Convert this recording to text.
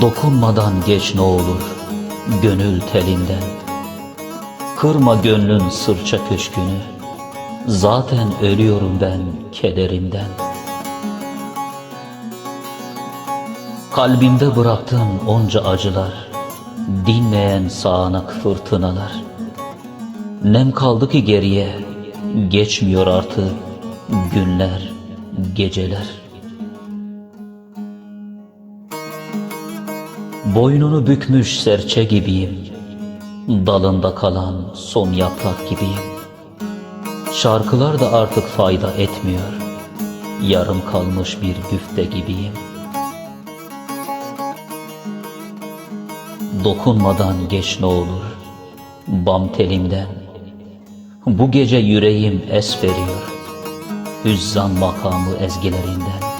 Dokunmadan geç ne olur gönül telinden. Kırma gönlün sırça köşkünü Zaten ölüyorum ben kederimden Kalbimde bıraktığın onca acılar Dinmeyen sağanak fırtınalar. Nem kaldı ki geriye Geçmiyor artık günler, geceler Boynunu bükmüş serçe gibiyim. Dalında kalan son yaprak gibiyim. Şarkılar da artık fayda etmiyor. Yarım kalmış bir güfte gibiyim. Dokunmadan geç ne olur? Bam telimden. Bu gece yüreğim es veriyor. Hüzzan makamı ezgilerinden